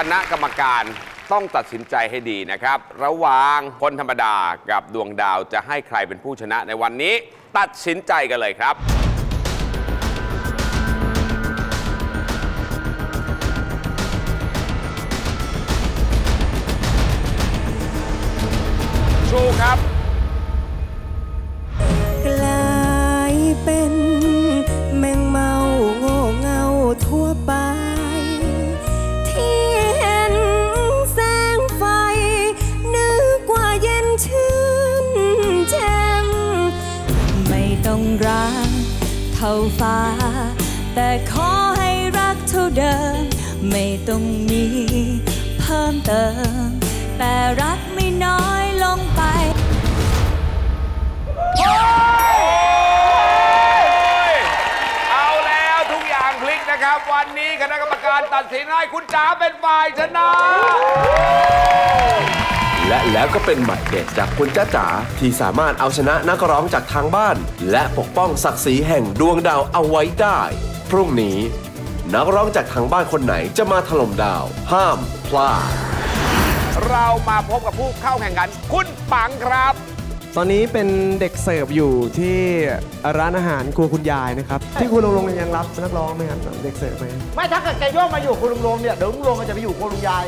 คณะกรรมการต้องตัดสินใจให้ดีนะครับ ระหว่างคนธรรมดากับดวงดาวจะให้ใครเป็นผู้ชนะในวันนี้ ตัดสินใจกันเลยครับ ชูครับ รักเท่าฟ้า แต่ขอให้รักเท่าเดิม ไม่ต้องมีเพิ่มเติม แต่รักไม่น้อยลงไปเอาแล้วทุกอย่างพลิกนะครับ วันนี้คณะกรรมการตัดสินให้คุณจ๋าเป็นฝ่ายชนะ และแล้วก็เป็นหมายเด็ดจากคุณจ้าจ๋าที่สามารถเอาชนะนักร้องจากทางบ้าน และปกป้องศักดิ์ศรีแห่งดวงดาวเอาไว้ได้ พรุ่งนี้ นักร้องจากทางบ้านคนไหนจะมาถล่มดาว ห้ามพลาด เรามาพบกับผู้เข้าแข่งขันคุณปังครับ ตอนนี้เป็นเด็กเสิร์ฟอยู่ที่ร้านอาหารครัวคุณยายนะครับ ที่คุณลงลงยังรับนักร้องไหมครับเด็กเสิร์ฟไหมไม่ถ้าเกิดแกโยกมาอยู่คุณลุงลงเนี่ยเดี๋ยวลุงลงก็จะไปอยู่คุณลุงยาย